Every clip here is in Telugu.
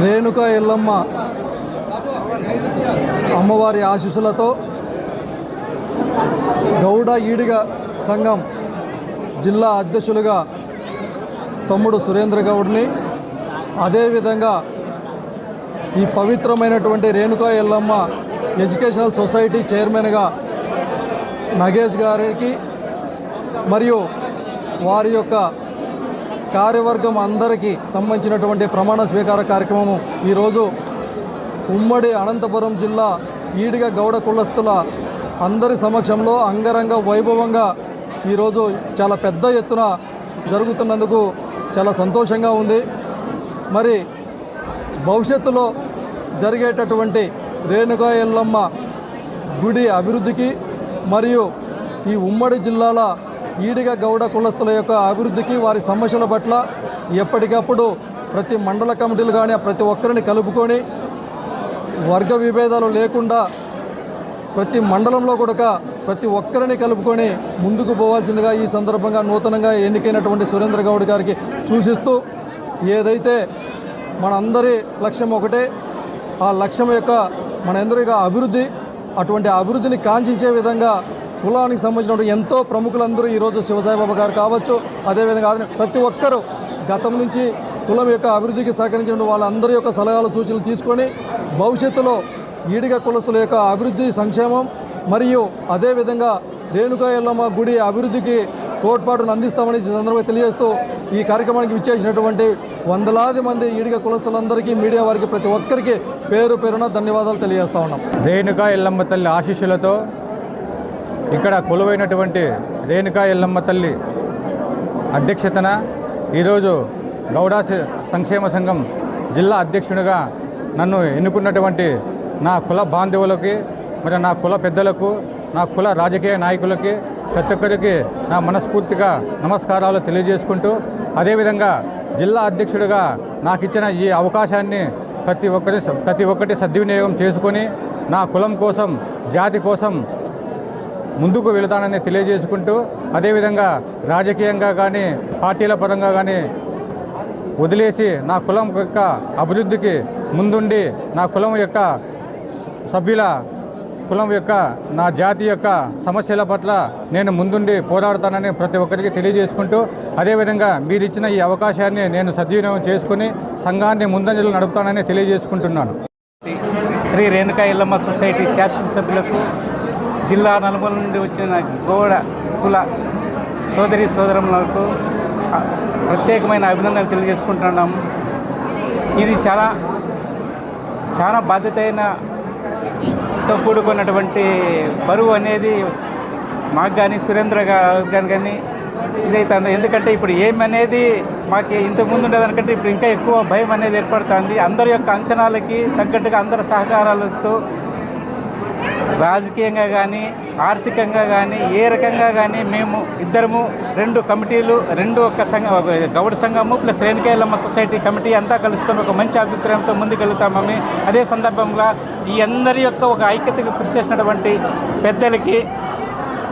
రేణుక ఎల్లమ్మ అమ్మవారి ఆశీస్సులతో గౌడ ఈడిగ సంఘం జిల్లా అధ్యక్షులుగా తమ్ముడు సురేంద్ర గౌడ్ని అదేవిధంగా ఈ పవిత్రమైనటువంటి రేణుకా ఎల్లమ్మ ఎడ్యుకేషనల్ సొసైటీ చైర్మన్గా నగేష్ గారికి మరియు వారి యొక్క కార్యవర్గం అందరికీ సంబంధించినటువంటి ప్రమాణ స్వీకార కార్యక్రమము ఈరోజు ఉమ్మడి అనంతపురం జిల్లా ఈడిగ గౌడ కులస్తుల అందరి సమక్షంలో అంగరంగ వైభవంగా ఈరోజు చాలా పెద్ద ఎత్తున జరుగుతున్నందుకు చాలా సంతోషంగా ఉంది. మరి భవిష్యత్తులో జరిగేటటువంటి రేణుకా ఎల్లమ్మ గుడి అభివృద్ధికి మరియు ఈ ఉమ్మడి జిల్లాల ఈడిగా గౌడ కులస్తుల యొక్క అభివృద్ధికి వారి సమస్యల పట్ల ఎప్పటికప్పుడు ప్రతి మండల కమిటీలు కానీ ప్రతి ఒక్కరిని కలుపుకొని వర్గ విభేదాలు లేకుండా ప్రతి మండలంలో కూడా ప్రతి ఒక్కరిని కలుపుకొని ముందుకు పోవాల్సిందిగా ఈ సందర్భంగా నూతనంగా ఎన్నికైనటువంటి సురేంద్ర గౌడ్ గారికి సూచిస్తూ ఏదైతే మనందరి లక్ష్యం ఒకటే ఆ లక్ష్యం యొక్క మనందరి అభివృద్ధి అటువంటి అభివృద్ధిని కాంక్షించే విధంగా కులానికి సంబంధించినటువంటి ఎంతో ప్రముఖులందరూ ఈరోజు శివసాయిబాబా గారు కావచ్చు అదేవిధంగా ప్రతి ఒక్కరూ గతం నుంచి కులం యొక్క అభివృద్ధికి సహకరించిన వాళ్ళందరి యొక్క సలహాలు సూచనలు తీసుకొని భవిష్యత్తులో ఈడిగ కులస్తుల యొక్క అభివృద్ధి సంక్షేమం మరియు అదేవిధంగా రేణుకా ఎల్లమ్మ గుడి అభివృద్ధికి తోడ్పాటును అందిస్తామని సందర్భంగా తెలియజేస్తూ ఈ కార్యక్రమానికి విచ్చేసినటువంటి వందలాది మంది ఈడిగ కులస్తులందరికీ మీడియా వారికి ప్రతి ఒక్కరికి పేరు పేరున ధన్యవాదాలు తెలియజేస్తా ఉన్నాం. రేణుకా ఎల్లమ్మ తల్లి ఆశీస్సులతో ఇక్కడ కొలువైనటువంటి రేణుకా ఎల్లమ్మ తల్లి అధ్యక్షతన ఈరోజు గౌడ సంక్షేమ సంఘం జిల్లా అధ్యక్షునిగా నన్ను ఎన్నుకున్నటువంటి నా కుల బాంధవులకి మరి నా కుల పెద్దలకు నా కుల రాజకీయ నాయకులకి ప్రతి ఒక్కరికి నా మనస్ఫూర్తిగా నమస్కారాలు తెలియజేసుకుంటూ అదేవిధంగా జిల్లా అధ్యక్షుడిగా నాకు ఇచ్చిన ఈ అవకాశాన్ని ప్రతి ఒక్కరి ప్రతి ఒక్కటి సద్వినియోగం చేసుకొని నా కులం కోసం జాతి కోసం ముందుకు వెళతానని తెలియజేసుకుంటూ అదేవిధంగా రాజకీయంగా కానీ పార్టీల పరంగా కానీ వదిలేసి నా కులం యొక్క అభివృద్ధికి ముందుండి నా కులం యొక్క సభ్యుల కులం యొక్క నా జాతి యొక్క సమస్యల పట్ల నేను ముందుండి పోరాడతానని ప్రతి ఒక్కరికి తెలియజేసుకుంటూ అదేవిధంగా మీరు ఇచ్చిన ఈ అవకాశాన్ని నేను సద్వినియోగం చేసుకుని సంఘాన్ని ముందంజలు నడుపుతానని తెలియజేసుకుంటున్నాను. శ్రీ రేణుకా ఇల్లమ్మ సొసైటీ శాసనసభ్యులకు జిల్లా నలుమల నుండి వచ్చిన గోడ కుల సోదరి సోదరులకు ప్రత్యేకమైన అభినందనలు తెలియజేసుకుంటున్నాము. ఇది చాలా చాలా బాధ్యత అయినతో కూడుకున్నటువంటి బరువు అనేది మాకు కానీ సురేంద్ర గారు కానీ ఇదైతే ఎందుకంటే ఇప్పుడు ఏమనేది మాకు ఇంతకుముందు ఉండేదానికంటే ఇప్పుడు ఇంకా ఎక్కువ భయం అనేది ఏర్పడుతుంది. అందరి యొక్క అంచనాలకి తగ్గట్టుగా అందరి సహకారాలతో రాజకీయంగా కానీ ఆర్థికంగా కానీ ఏ రకంగా కానీ మేము ఇద్దరము రెండు కమిటీలు రెండు ఒక సంఘ గౌడ సంఘము ప్లస్ రేణుకాయలమ్మ సొసైటీ కమిటీ అంతా కలుసుకొని ఒక మంచి అభిప్రాయంతో ముందుకెళ్తామని అదే సందర్భంగా ఈ అందరి యొక్క ఒక ఐక్యతకు కృషి చేసినటువంటి పెద్దలకి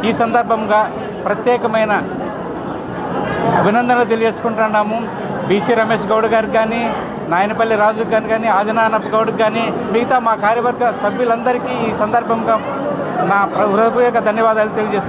ఈ సందర్భంగా ప్రత్యేకమైన అభినందనలు తెలియజేసుకుంటున్నాము. బీసీ రమేష్ గౌడ్ గారికి కానీ నాయనపల్లి రాజు గారికి కానీ ఆదినానప్ప గౌడ్కి కానీ మిగతా మా కార్యవర్గ సభ్యులందరికీ ఈ సందర్భంగా నా హృదయపూర్వక ధన్యవాదాలు తెలియజేస్తున్నాను